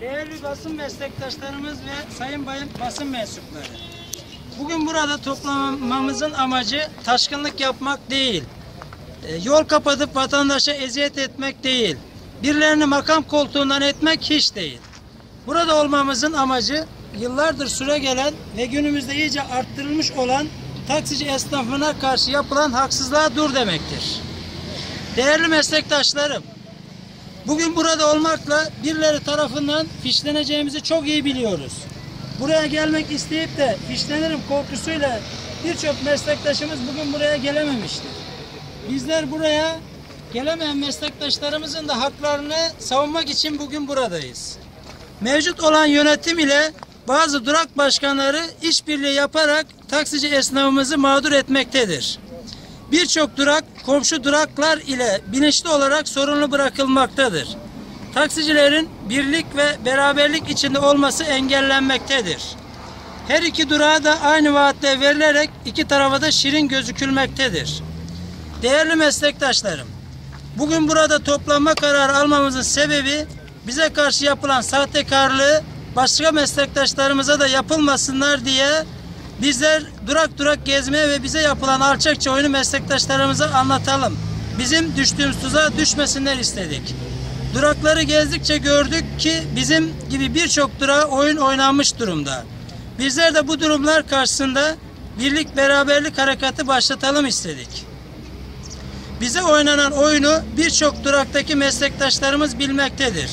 Değerli basın meslektaşlarımız ve sayın bayım basın mensupları. Bugün burada toplamamızın amacı taşkınlık yapmak değil. e, Yol kapatıp vatandaşa eziyet etmek değil. Birilerini makam koltuğundan etmek hiç değil. Burada olmamızın amacı yıllardır süre gelen ve günümüzde iyice arttırılmış olan taksici esnafına karşı yapılan haksızlığa dur demektir. Değerli meslektaşlarım, Bugün burada olmakla birileri tarafından fişleneceğimizi çok iyi biliyoruz. Buraya gelmek isteyip de fişlenirim korkusuyla birçok meslektaşımız bugün buraya gelememiştir. Bizler buraya gelemeyen meslektaşlarımızın da haklarını savunmak için bugün buradayız. Mevcut olan yönetim ile bazı durak başkanları işbirliği yaparak taksici esnafımızı mağdur etmektedir. Birçok durak komşu duraklar ile bilinçli olarak sorunlu bırakılmaktadır. Taksicilerin birlik ve beraberlik içinde olması engellenmektedir. Her iki durağa da aynı vaatle verilerek iki tarafa da şirin gözükülmektedir. Değerli meslektaşlarım, bugün burada toplanma kararı almamızın sebebi bize karşı yapılan sahtekarlığı başka meslektaşlarımıza da yapılmasınlar diye Bizler durak durak gezmeye ve bize yapılan alçakça oyunu meslektaşlarımıza anlatalım. Bizim düştüğümüz tuzağa düşmesinler istedik. Durakları gezdikçe gördük ki bizim gibi birçok durağa oyun oynanmış durumda. Bizler de bu durumlar karşısında birlik beraberlik harekatı başlatalım istedik. Bize oynanan oyunu birçok duraktaki meslektaşlarımız bilmektedir.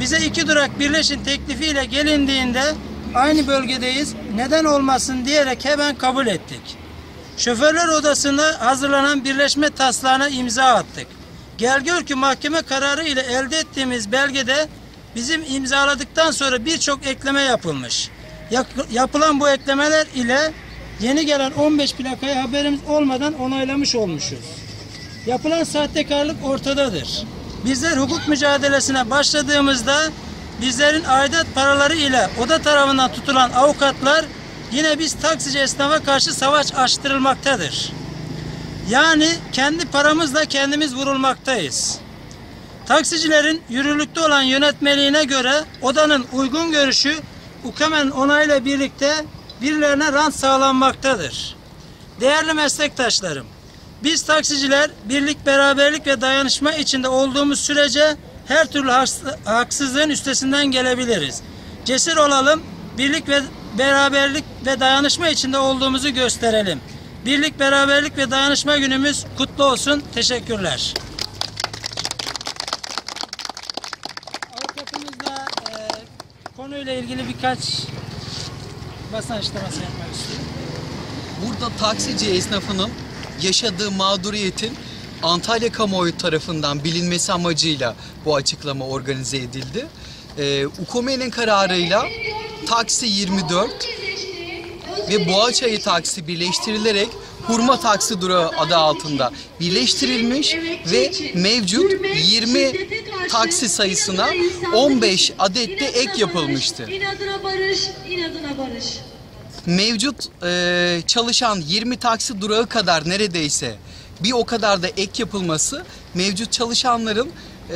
Bize iki durak birleşin teklifiyle gelindiğinde aynı bölgedeyiz neden olmasın diyerek hemen kabul ettik. Şoförler odasında hazırlanan birleşme taslağına imza attık. Gel gör ki mahkeme kararı ile elde ettiğimiz belgede bizim imzaladıktan sonra birçok ekleme yapılmış. Yapılan bu eklemeler ile yeni gelen 15 plakayı haberimiz olmadan onaylamış olmuşuz. Yapılan sahtekarlık ortadadır. Bizler hukuk mücadelesine başladığımızda bizlerin aidat paraları ile oda tarafından tutulan avukatlar yine biz taksici esnafa karşı savaş açtırılmaktadır. Yani kendi paramızla kendimiz vurulmaktayız. Taksicilerin yürürlükte olan yönetmeliğine göre odanın uygun görüşü UKEM'in onayıyla birlikte birilerine rant sağlanmaktadır. Değerli meslektaşlarım, biz taksiciler birlik, beraberlik ve dayanışma içinde olduğumuz sürece her türlü haks- haksızlığın üstesinden gelebiliriz. Cesur olalım, birlik ve beraberlik ve dayanışma içinde olduğumuzu gösterelim. Birlik, beraberlik ve dayanışma günümüz kutlu olsun. Teşekkürler. Avukatımız da e, konuyla ilgili birkaç basın açıklaması yapmak istiyor. Burada taksici esnafının yaşadığı mağduriyetin Antalya kamuoyu tarafından bilinmesi amacıyla bu açıklama organize edildi. Ee, UKOME'nin kararıyla taksi 24 ve Boğaçayı taksi birleştirilerek Hurma taksi durağı adı altında birleştirilmiş ve mevcut 20 taksi sayısına 15 adet de ek barış. mevcut e, çalışan 20 taksi durağı kadar neredeyse bir o kadar da ek yapılması mevcut çalışanların e,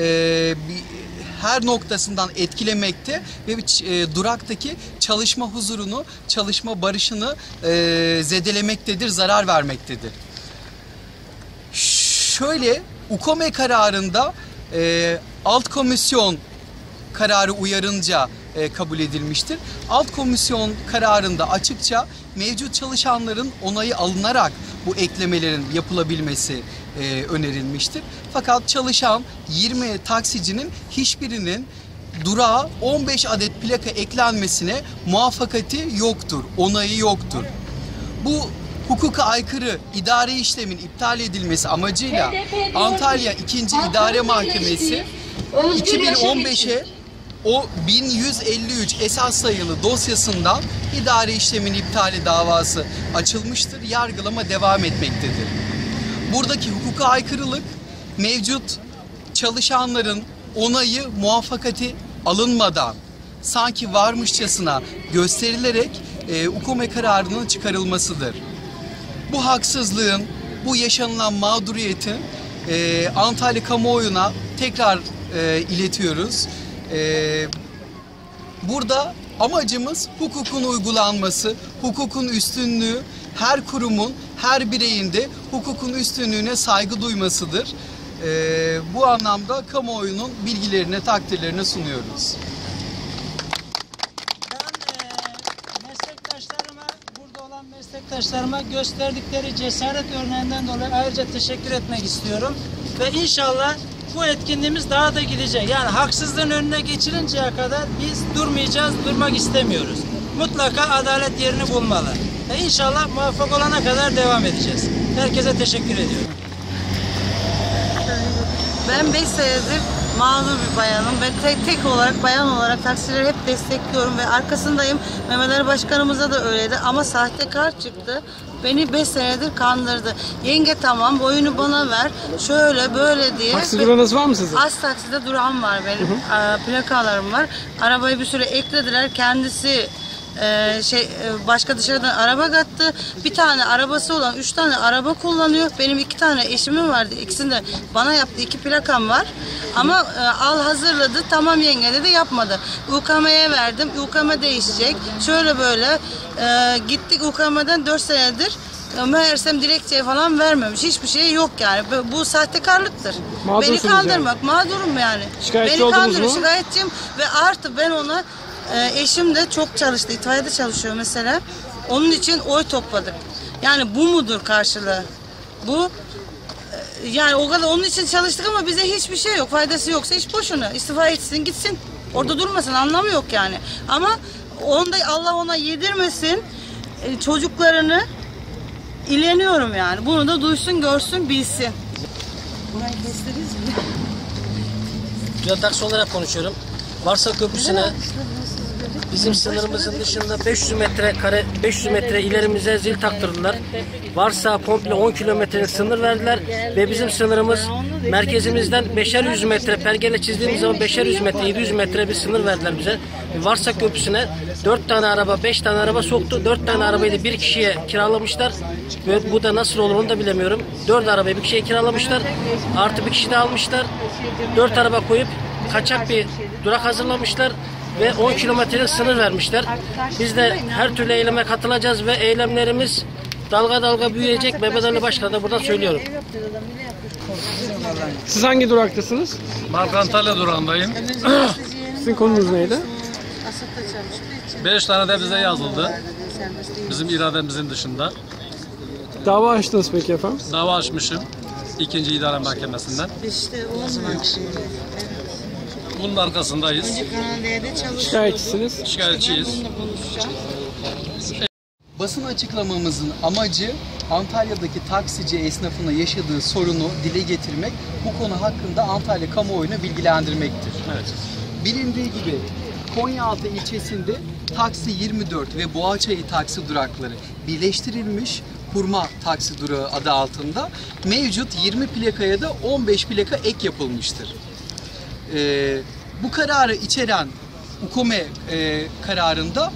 bir- her noktasından etkilemekte ve bir e, duraktaki çalışma huzurunu, çalışma barışını e, zedelemektedir, zarar vermektedir. Şöyle UKOME kararında e, alt komisyon kararı uyarınca kabul edilmiştir. Alt komisyon kararında açıkça mevcut çalışanların onayı alınarak bu eklemelerin yapılabilmesi e, önerilmiştir. Fakat çalışan 20 taksicinin hiçbirinin durağa 15 adet plaka eklenmesine muvaffakati yoktur, onayı yoktur. Bu hukuka aykırı idari işlemin iptal edilmesi amacıyla Antalya 2. İdare Mahkemesi 2015'e o 1153 esas sayılı dosyasından idari işlemin iptali davası açılmıştır. Yargılama devam etmektedir. Buradaki hukuka aykırılık mevcut çalışanların onayı muvaffakati alınmadan sanki varmışçasına gösterilerek e, UKOME kararının çıkarılmasıdır. Bu haksızlığın, bu yaşanılan mağduriyetin e, Antalya kamuoyuna tekrar e, iletiyoruz. E, Burada amacımız hukukun uygulanması, hukukun üstünlüğü, her kurumun, her bireyin de hukukun üstünlüğüne saygı duymasıdır. Ee, bu anlamda kamuoyunun bilgilerine, takdirlerine sunuyoruz. Ben eee, meslektaşlarıma, burada olan meslektaşlarıma gösterdikleri cesaret örneğinden dolayı ayrıca teşekkür etmek istiyorum. Ve inşallah bu etkinliğimiz daha da gidecek. Yani haksızlığın önüne geçilinceye kadar biz durmayacağız, durmak istemiyoruz. Mutlaka adalet yerini bulmalı. Ve inşallah muvaffak olana kadar devam edeceğiz. Herkese teşekkür ediyorum. Ben 5 senedir mağdur bir bayanım ve tek, tek olarak bayan olarak taksileri hep destekliyorum ve arkasındayım. Mehmet Ali Başkanımıza da öyleydi ama sahtekar çıktı. Beni 5 senedir kandırdı. Yenge tamam boyunu bana ver. Şöyle böyle diye. Taksi durağınız var mı sizin? Az takside durağım var benim. Aa, plakalarım var. Arabayı bir süre eklediler. Kendisi e, şey e, başka dışarıdan araba kattı. Bir tane arabası olan üç tane araba kullanıyor. Benim iki tane eşimin vardı. İkisini de bana yaptı. iki plakam var. Ama e, al hazırladı. Tamam yenge dedi yapmadı. UKM'ye verdim. UKM değişecek. Şöyle böyle e, gittik UKM'den 4 senedir e, Meğersem dilekçe falan vermemiş. Hiçbir şey yok yani. Bu, sahtekarlıktır. Mağdursunuz Beni kandırmak. Mağdurum yani. Şikayetçi Beni kandırıyor. mu? Şikayetçiyim ve artı ben ona e, eşim de çok çalıştı. İtfaiyede çalışıyor mesela. Onun için oy topladık. Yani bu mudur karşılığı? Bu e, yani o kadar onun için çalıştık ama bize hiçbir şey yok. Faydası yoksa iş boşuna. İstifa etsin gitsin. Orada durmasın anlamı yok yani. Ama onda Allah ona yedirmesin e, çocuklarını ileniyorum yani. Bunu da duysun, görsün, bilsin. Burayı kestiniz mi? Taksi olarak konuşuyorum. Varsa Köprüsü'ne bizim sınırımızın dışında 500 metre kare 500 metre ilerimize zil taktırdılar. Varsa komple 10 kilometrelik sınır verdiler ve bizim sınırımız merkezimizden 5'er 100 metre pergele çizdiğimiz zaman 5'er 100 metre 700 metre bir sınır verdiler bize. Varsa Köprüsü'ne 4 tane araba 5 tane araba soktu. 4 tane arabayı da bir kişiye kiralamışlar. Ve bu da nasıl olur onu da bilemiyorum. 4 arabayı bir kişiye kiralamışlar. Artı bir kişi de almışlar. 4 araba koyup kaçak bir durak hazırlamışlar ve 10 kilometrelik sınır vermişler. Biz de her türlü eyleme katılacağız ve eylemlerimiz dalga dalga büyüyecek. Mehmet Ali Başkan da buradan söylüyorum. Siz hangi duraktasınız? Markantalya durağındayım. Sizin konunuz neydi? 5 tane de bize yazıldı. Bizim irademizin dışında. Dava açtınız peki efendim? Dava açmışım. ikinci idare mahkemesinden. İşte olmuyor. Bunun arkasındayız. Kanal D'de. Şikayetçisiniz. Şikayetçiyiz. Basın açıklamamızın amacı Antalya'daki taksici esnafına yaşadığı sorunu dile getirmek, bu konu hakkında Antalya kamuoyunu bilgilendirmektir. Evet. Bilindiği gibi Konyaaltı ilçesinde taksi 24 ve Boğaçayı taksi durakları birleştirilmiş kurma taksi durağı adı altında mevcut 20 plakaya da 15 plaka ek yapılmıştır. Ee, bu kararı içeren UKOME e, kararında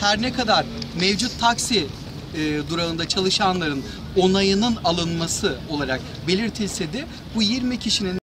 her ne kadar mevcut taksi e, durağında çalışanların onayının alınması olarak belirtilse de bu 20 kişinin